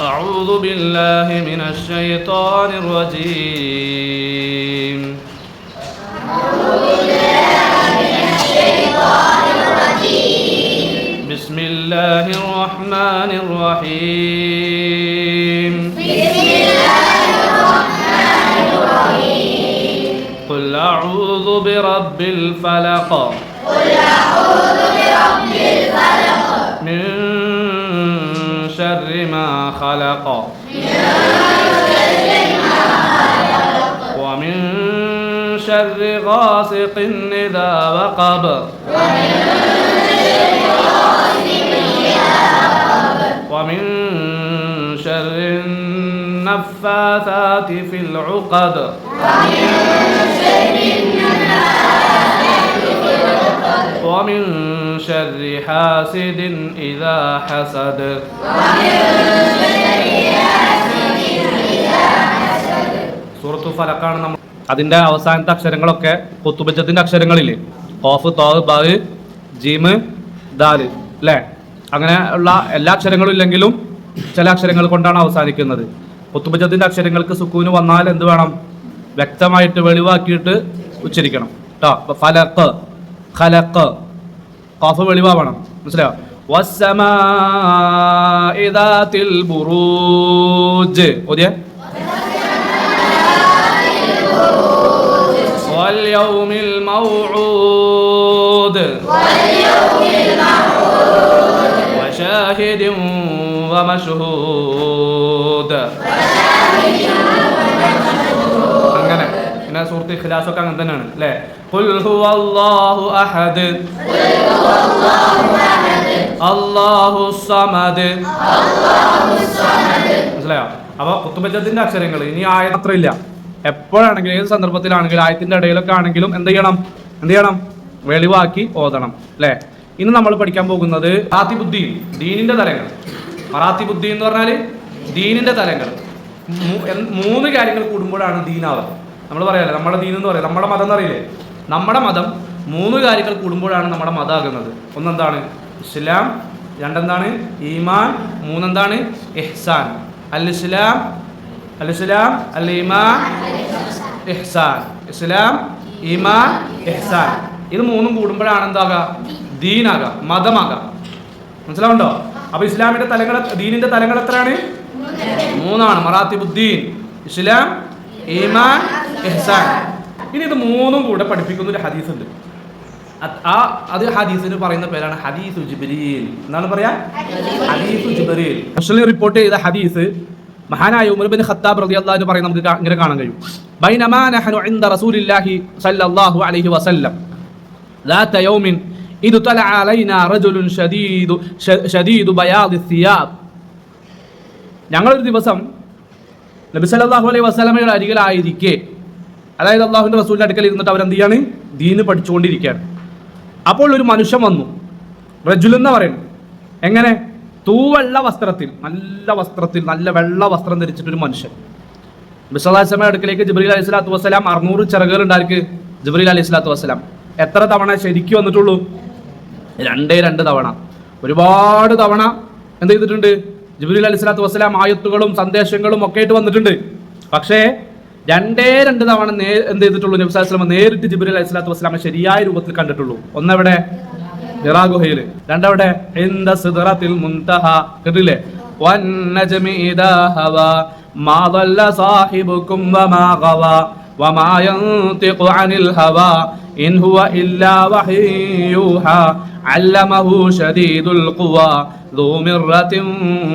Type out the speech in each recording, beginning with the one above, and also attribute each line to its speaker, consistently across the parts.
Speaker 1: أعوذ بالله من الشيطان الرجيم. أعوذ بالله من الشيطان الرجيم بسم الله الرحمن الرحيم. بسم الله الرحمن الرحيم قل أعوذ برب الفلق. قل أعوذ برب الفلق خلق. ومن شر غاسق إذا وقب. ومن شر النفاثات في العقد. ومن حاسد إذا حسد സൂറത്തു ഫലക്കാണ് നമ്മൾ അതിന്റെ അവസാനത്തെ അക്ഷരങ്ങളൊക്കെ കുത്തുബജത്തിന്റെ അക്ഷരങ്ങളില്ലേ ഓഫ് തോഹ് ബാഹ് ജീമ് ദാല് അല്ലേ അങ്ങനെ ഉള്ള എല്ലാ അക്ഷരങ്ങളും ഇല്ലെങ്കിലും ചില അക്ഷരങ്ങൾ കൊണ്ടാണ് അവസാനിക്കുന്നത് കുത്തുബജത്തിന്റെ അക്ഷരങ്ങൾക്ക് സുക്കൂന് വന്നാൽ എന്ത് വേണം വ്യക്തമായിട്ട് വെളിവാക്കിയിട്ട് ഉച്ചരിക്കണം കേട്ടോ ഫലക്ക് ഖലക്ക് ഖാഫ് വെളിവാവണം മനസ്സിലായോ والسماء ذات البروج ഓതിയേ واليوم الموعود وشاهد ومشهود അങ്ങനെ സുഹൃത്ത് ഇഖ്ലാസ് ഒക്കെ അങ്ങനെ തന്നെയാണ് അല്ലേ? അഹദ്. സമദ്. മനസ്സിലായോ? അപ്പൊ കുത്തുബജത്തിന്റെ അക്ഷരങ്ങൾ ഇനി ആയ മാത്രമില്ല എപ്പോഴാണെങ്കിലും ഏത് സന്ദർഭത്തിലാണെങ്കിലും ആയത്തിന്റെ ഇടയിലൊക്കെ ആണെങ്കിലും എന്ത് ചെയ്യണം? എന്ത് ചെയ്യണം? വെളിവാക്കി ഓതണം അല്ലേ? ഇന്ന് നമ്മൾ പഠിക്കാൻ പോകുന്നത് മറാത്തി ബുദ്ധി ദീനിന്റെ തലങ്ങൾ. മറാത്തി ബുദ്ധി എന്ന് പറഞ്ഞാൽ ദീനിന്റെ തലങ്ങൾ. മൂന്ന് കാര്യങ്ങൾ കൂടുമ്പോഴാണ് ദീനാവുക. നമ്മൾ പറയാല്ലേ നമ്മുടെ ദീൻ എന്ന് പറയാം നമ്മുടെ മതം എന്ന് അറിയില്ലേ നമ്മുടെ മതം മൂന്ന് കാര്യങ്ങൾ കൂടുമ്പോഴാണ് നമ്മുടെ മതമാകുന്നത്. ഒന്നെന്താണ്? ഇസ്ലാം രണ്ടെന്താണ്? ഈമാൻ മൂന്നെന്താണ്? എഹ്സാൻ. അൽ ഇസ്ലാം അൽ ഇസ്ലാം അൽ ഈമാൻ എഹ്സാൻ. ഇസ്ലാം ഈമാൻ എഹ്സാൻ. ഇത് മൂന്നും കൂടുമ്പോഴാണ് എന്താകുക ദീനാകുക മതമാകുക മനസ്സിലാവുണ്ടോ അപ്പൊ ഇസ്ലാമിന്റെ തലങ്ങൾ ദീനിന്റെ തലങ്ങൾ എത്രയാണ്? മൂന്നാണ്. മറാത്തി ബുദ്ദീൻ ഇസ്ലാം ഈമാൻ ഇഹ്സാൻ ഇനി ഇത് മൂന്നും കൂടെ പഠിപ്പിക്കുന്ന ഒരു ഹദീസ് ഉണ്ട് അത് ആ അത് ഹദീസിന് പറയുന്ന പേരാണ് ഹദീസു ജിബ്രീൽ എന്താണ് പറയാ ഹദീസു ജിബ്രീൽ മുസ്ലിം റിപ്പോർട്ട് ചെയ്ത ഹദീസ് മഹാനായ ഉമർ ബിൻ ഖത്താബ് റളിയല്ലാഹു അൻഹു പറയുന്നത് നമുക്ക് കാ- ഇങ്ങനെ കാണാൻ കഴിയും ബൈനമാ നഹനു ഇൻദ റസൂലില്ലാഹി സല്ലല്ലാഹു അലൈഹി വസല്ലം ذات يوم إذ طلع علينا رجل شديد ش- شديد بياض الثياب ഞങ്ങളൊരു ദിവസം നബി സല്ലല്ലാഹു അലൈഹി വസല്ലമയുടെ അരികിലായിരിക്കെ അതായത് അള്ളാഹുവിന്റെ റസൂലിന്റെ അടുക്കൽ ഇരുന്നിട്ട് അവരെന്ത് ചെയ്യാണ് ദീന് പഠിച്ചുകൊണ്ടിരിക്കുകയാണ്. അപ്പോൾ ഒരു മനുഷ്യൻ വന്നു. റജുൽ എന്ന് പറയുന്നു. എങ്ങനെ? തൂവെള്ള വസ്ത്രത്തിൽ നല്ല വസ്ത്രത്തിൽ നല്ല വെള്ള വസ്ത്രം ധരിച്ചിട്ടൊരു മനുഷ്യൻ. ബിസ്വലാസ്ലമയുടെ അടുക്കലേക്ക് ജിബ്രീൽ അലൈഹി സ്വലാത്തു വസ്സലാം അറുന്നൂറ് ചിറകുകൾ ഉണ്ടായിരിക്ക് ജിബ്രീൽ അലൈഹി സ്വലാത്തു വസ്സലാം. എത്ര തവണ ശരിക്കും വന്നിട്ടുള്ളൂ? രണ്ടേ രണ്ട് തവണ. ഒരുപാട് തവണ എന്ത് ചെയ്തിട്ടുണ്ട്? ജിബ്രീൽ അലൈഹി സ്വലാത്തു വസ്സലാം ആയത്തുകളും സന്ദേശങ്ങളും ഒക്കെ ആയിട്ട് വന്നിട്ടുണ്ട്. പക്ഷേ രണ്ടേ രണ്ട് തവണ നേ എന്ത് ചെയ്തിട്ടുള്ളൂ നബി സ്വല്ലല്ലാഹു അലൈഹി വസല്ലം നേരിട്ട് ജിബ്രീൽ അലൈഹി സ്വലാത്തു വസ്സലാമെ ശരിയായ രൂപത്തിൽ കണ്ടിട്ടുള്ളൂ ഒന്നെവിടെ ഹിറാ ഗുഹയിൽ രണ്ടവിടെ ഇന്ദ സിദ്റത്തിൽ മുൻതഹ കേട്ടില്ലേ വന്നജ്മി ഇദാ ഹവാ മാ ضل صاحبكم وما غوى وما ينطق عن الهوى إن هو إلا وحي يوحى علمه شديد القوى ذو مرة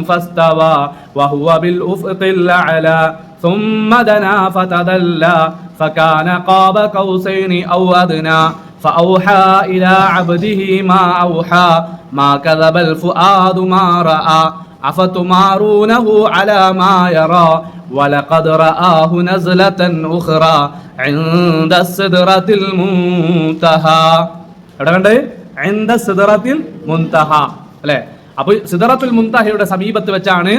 Speaker 1: فاستوى وهو بالأفق الأعلى ثم دنا فتدلى فكان قاب قوسين أو أدنى فأوحى إلى عبده ما أوحى ما كذب الفؤاد ما رأى أفتمارونه على ما يرى ولقد رآه نزلة أخرى عند السدرة المنتهى എവിടെ കണ്ട് عند السدرة المنتهى അല്ലേ അപ്പൊ സിദറത്തുൽ മുൻതഹയുടെ സമീപത്ത് വെച്ചാണ്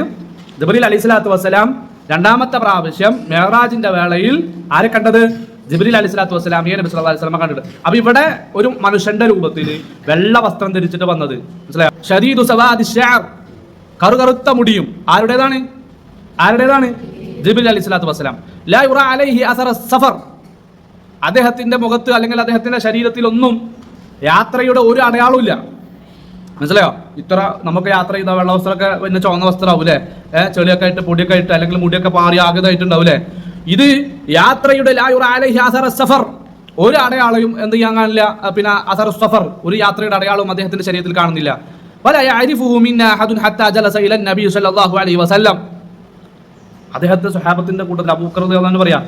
Speaker 1: ജബരീൽ അലൈഹി സ്വലാത്തു വസ്സലാം രണ്ടാമത്തെ പ്രാവശ്യം മെഹറാജിന്റെ വേളയിൽ ആരെ കണ്ടത്? ജിബ്രീൽ അലി സ്വലാത്തു വസ്സലാം നബി സല്ലല്ലാഹു അലൈഹി വസല്ലം കണ്ടിട്ട്. അപ്പൊ ഇവിടെ ഒരു മനുഷ്യന്റെ രൂപത്തിൽ വെള്ള വസ്ത്രം ധരിച്ചിട്ട് വന്നത്. മനസ്സിലായോ? ശഅർ കറുകറുത്ത മുടിയും. ആരുടേതാണ്? ആരുടേതാണ്? ജിബിൽ അലി സ്വലാത്തു വസ്സലാം. ലാ യുറ അലൈഹി സഫർ. അദ്ദേഹത്തിന്റെ മുഖത്ത് അല്ലെങ്കിൽ അദ്ദേഹത്തിന്റെ ശരീരത്തിൽ ഒന്നും യാത്രയുടെ ഒരു അടയാളവും ഇല്ല. മനസ്സിലായോ? ഇത്ര നമുക്ക് യാത്ര ചെയ്ത വെള്ള വസ്ത്രമൊക്കെ പിന്നെ ചുവന്ന വസ്ത്രമാവും അല്ലേ ഏഹ് ചെളിയൊക്കെ ആയിട്ട് പൊടിയൊക്കെ ആയിട്ട് അല്ലെങ്കിൽ മുടിയൊക്കെ പാറി ആകതായിട്ടുണ്ടാവും അല്ലേ ഇത് യാത്രയുടെ സഫർ. ഒരു അടയാളയും എന്ത് ചെയ്യാൻ കാണില്ല. പിന്നെ അസർ സഫർ. ഒരു യാത്രയുടെ അടയാളവും അദ്ദേഹത്തിന്റെ ശരീരത്തിൽ കാണുന്നില്ല. അദ്ദേഹത്തെ സ്വഹാബത്തിന്റെ കൂട്ടത്തിൽ അബൂക്കർ എന്ന് പറയാ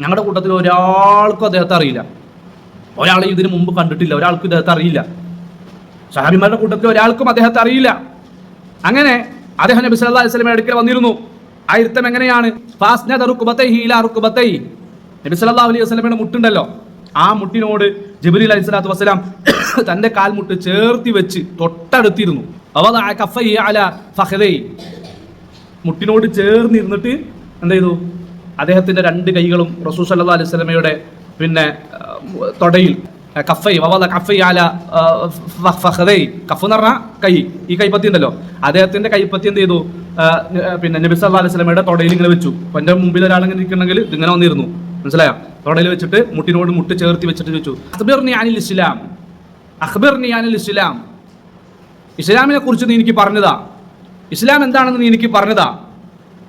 Speaker 1: ഞങ്ങളുടെ കൂട്ടത്തിൽ ഒരാൾക്കും അദ്ദേഹത്തെ അറിയില്ല. ഒരാളെ ഇതിനു മുമ്പ് കണ്ടിട്ടില്ല. ഒരാൾക്കും ഇദ്ദേഹത്തെ അറിയില്ല. സഹാബിമാരുടെ കൂട്ടത്തിൽ ഒരാൾക്കും അദ്ദേഹത്തെ അറിയില്ല. അങ്ങനെ അദ്ദേഹം നബി അലൈഹി വസല്ലമയുടെ അടുക്കൽ വന്നിരുന്നു. ആ ഇരുത്തം എങ്ങനെയാണ്? നബി സല്ലല്ലാഹു അലൈഹി വസല്ലമയുടെ മുട്ടുണ്ടല്ലോ. ആ മുട്ടിനോട് ജിബ്രീൽ അലൈഹി സ്വലാത്തു വസ്സലാം തന്റെ കാൽമുട്ട് ചേർത്തി വെച്ച് തൊട്ടടുത്തിരുന്നു. മുട്ടിനോട് ചേർന്നിരുന്നിട്ട് എന്ത് ചെയ്തു അദ്ദേഹത്തിന്റെ രണ്ട് കൈകളും റസൂൽ സല്ലല്ലാഹു അലൈഹി വസല്ലമയുടെ പിന്നെ തൊടയിൽ കഫൈ വവദ കഫൈ അല ഫഹദൈ കഫ് എന്ന് പറഞ്ഞാൽ കൈ. ഈ കൈപ്പത്തി ഉണ്ടല്ലോ. അദ്ദേഹത്തിന്റെ കൈപ്പത്തി എന്ത് ചെയ്തു? പിന്നെ നബി സല്ലല്ലാഹു അലൈഹി വസല്ലമയുടെ തൊടയിൽ ഇങ്ങനെ വെച്ചു. അപ്പൊ എന്റെ മുമ്പിൽ ഒരാൾ ഇങ്ങനെ ഇരിക്കണമെങ്കിൽ ഇങ്ങനെ വന്നിരുന്നു. മനസ്സിലായോ? തൊടയിൽ വെച്ചിട്ട് മുട്ടിനോട് മുട്ട് ചേർത്തി വെച്ചിട്ട് ചോദിച്ചു അഖ്ബിർനി നിയാനിൽ ഇസ്ലാം. അഖ്ബിർനി നിയാനിൽ ഇസ്ലാം. ഇസ്ലാമിനെ കുറിച്ച് നീ എനിക്ക് പറഞ്ഞതാ. ഇസ്ലാം എന്താണെന്ന് നീ എനിക്ക് പറഞ്ഞതാ.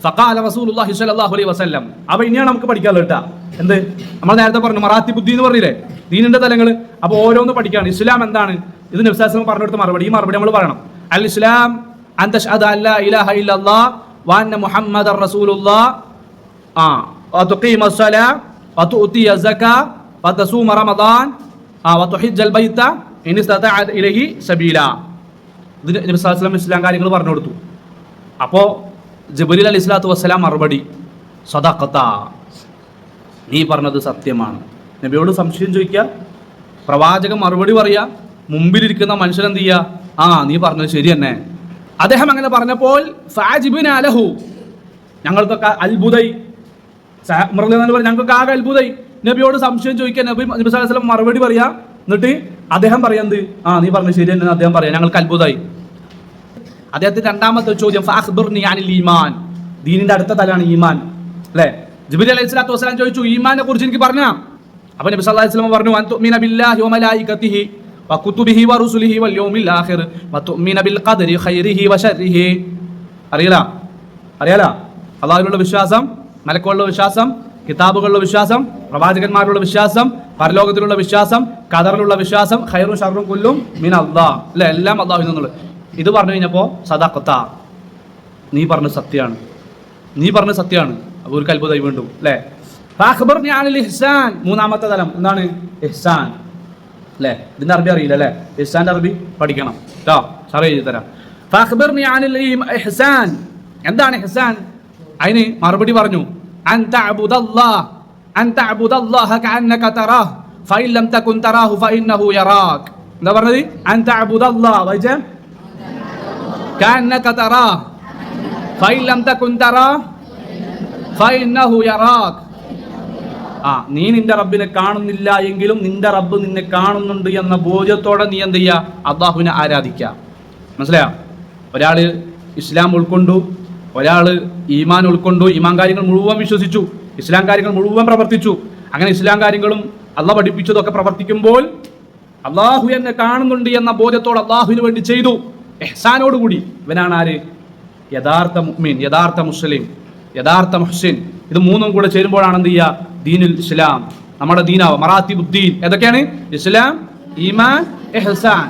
Speaker 1: ഫഖാല റസൂലുള്ളാഹി സ്വല്ലല്ലാഹു അലൈഹി വസല്ലം. അപ്പൊ ഇനിയാണ് നമുക്ക് പഠിക്കാനുള്ളത് കേട്ടോ. എന്ത്? നമ്മൾ നേരത്തെ പറഞ്ഞു മറാത്തി ബുദ്ധി എന്ന് പറഞ്ഞില്ലേ? ദീനിന്റെ തലങ്ങൾ അപ്പോൾ ഓരോന്ന് പഠിക്കുകയാണ്. ഇസ്ലാം എന്താണ്? ഇത് നബ്സാസം പറഞ്ഞെടുത്ത മറുപടി. ഈ മറുപടി നമ്മൾ പറയണം. അൽ ഇസ്ലാം അന്തഷ്അദ് അല്ല ഇലാഹ ഇല്ലല്ലാ വാന്ന മുഹമ്മദ് റസൂലുല്ലാ ആ വതുഖീമ സ്വല വതുഅതി സക വതസൂമ റമദാൻ ആ വതുഹിജ്ജൽ ബൈത ഇൻ ഇസ്തതഅ ഇലൈഹി സബീല. ഇത് നബി സ്വല്ലല്ലാഹു ഇസ്ലാം കാര്യങ്ങൾ പറഞ്ഞു കൊടുത്തു. അപ്പോൾ ജബരീൽ അലൈഹി സ്വലാത്തു വസ്സലാം മറുപടി. സദഖത നീ പറഞ്ഞത് സത്യമാണ്. നബിയോട് സംശയം ചോദിക്കുക. പ്രവാചകൻ മറുപടി പറയുക മുമ്പിലിരിക്കുന്ന മനുഷ്യൻ എന്ത് ചെയ്യുക ആ നീ പറഞ്ഞത് ശരി തന്നെ. അദ്ദേഹം അങ്ങനെ പറഞ്ഞപ്പോൾ സാജിബിൻ അലഹു. ഞങ്ങൾക്കൊക്കെ അത്ഭുതൈ മൃഗം പറഞ്ഞു ഞങ്ങൾക്ക് ആകെ അത്ഭുതൈ നബിയോട് സംശയം ചോദിക്കാൻ നബി നബി സാഹിസ്ലം മറുപടി പറയാ? എന്നിട്ട് അദ്ദേഹം പറയാന്ത് ആ നീ പറഞ്ഞു ശരി തന്നെ അദ്ദേഹം പറയാം. ഞങ്ങൾക്ക് അത്ഭുതമായി. അദ്ദേഹത്തിന്റെ രണ്ടാമത്തെ ചോദ്യം അനിൽ ഈമാൻ. ദീനിന്റെ അടുത്ത തലാണ് ഈമാൻ. അല്ലേ? ജിബ്രീൽ അലൈഹി സ്വലാത്തു വസ്സലാം ചോദിച്ചു ഈമാനെ കുറിച്ച് എനിക്ക് പറഞ്ഞ അപ്പൊ നബി സല്ലല്ലാഹു അലൈഹി വസല്ലം പറഞ്ഞു അൻ തുഅ്മിന ബില്ലാഹി വ മലായികതിഹി വ കുതുബിഹി വ റുസുലിഹി വൽ യൗമിൽ ആഖിർ. വ തുഅ്മിന ബിൽ ഖദരി ഖൈരിഹി വ ശർരിഹി. അറിയല? അറിയാല? അള്ളാഹുവിലുള്ള വിശ്വാസം മലക്കുകളുടെ വിശ്വാസം കിതാബുകളുടെ വിശ്വാസം പ്രവാചകന്മാരുടെ വിശ്വാസം പരലോകത്തിലുള്ള വിശ്വാസം ഖദറിലുള്ള വിശ്വാസം ഖൈറും ഷറും കുല്ലും മീൻ അള്ളാഹ് അല്ലെ? എല്ലാം അള്ളാഹു നിന്നുള്ള. ഇത് പറഞ്ഞു കഴിഞ്ഞപ്പോൾ സദാഖത്ത. നീ പറഞ്ഞ സത്യമാണ്. നീ പറഞ്ഞ സത്യമാണ്. അപ്പോൾ ഒരു അത്ഭുതമായി വീണ്ടും അല്ലേ? ഇഹ്സാൻ. മൂന്നാമത്തെ തലം. എന്താണ്? ഇഹ്സാൻ. അല്ലേ? ഇതിന്റെ അറബി അറിയില്ല അല്ലേ? ഇഹ്സാന്റെ അറബി പഠിക്കണം. കേട്ടോ സാറേ എഴുതി തരാം. ഫാഖ്ബിർനി അനിൽ ഇഹ്സാൻ. എന്താണ് ഇഹ്സാൻ? അതിന് മറുപടി പറഞ്ഞു. അൻ തഅബുദല്ലാഹ്. അൻ തഅബുദല്ലാഹ കഅന്നക തറാഹ്. ഫഇൻ തകുൻ തറാഹു ഫഇന്നഹു യറാക് എന്താ പറഞ്ഞത്? അൻ തഅബുദല്ലാഹ്. വായിച്ചേ? കഅന്നക തറാഹ്. ഫഇൻ തകുൻ തറാഹ്. ഫഇന്നഹു യറാക് ആ നീ നിന്റെ റബ്ബിനെ കാണുന്നില്ല എങ്കിലും നിന്റെ റബ്ബ് നിന്നെ കാണുന്നുണ്ട് എന്ന ബോധ്യത്തോടെ നീ എന്ത് ചെയ്യുക അള്ളാഹുവിനെ ആരാധിക്കുക മനസ്സിലായോ? ഒരാൾ ഇസ്ലാം ഉൾക്കൊണ്ടു ഒരാൾ ഈമാൻ ഉൾക്കൊണ്ടു ഈമാൻ കാര്യങ്ങൾ മുഴുവൻ വിശ്വസിച്ചു ഇസ്ലാം കാര്യങ്ങൾ മുഴുവൻ പ്രവർത്തിച്ചു. അങ്ങനെ ഇസ്ലാം കാര്യങ്ങളും അള്ള പഠിപ്പിച്ചതൊക്കെ പ്രവർത്തിക്കുമ്പോൾ അള്ളാഹു എന്നെ കാണുന്നുണ്ട് എന്ന ബോധ്യത്തോടെ അള്ളാഹുവിന് വേണ്ടി ചെയ്തു. എഹ്സാനോടുകൂടി. ഇവനാണ് ആര്? യഥാർത്ഥ മുഹ്മീൻ യഥാർത്ഥ മുസ്ലിം യഥാർത്ഥ മുഹ്സിൻ. ഇത് മൂന്നും കൂടെ ചേരുമ്പോഴാണ് എന്ത് ചെയ്യുക ദീനുൽ ഇസ്ലാം. നമ്മുടെ ദീനാവ് മറാത്തി ബുദ്ദീൻ ഏതൊക്കെയാണ്? ഇസ്ലാം ഈമാൻ എഹ്സാൻ.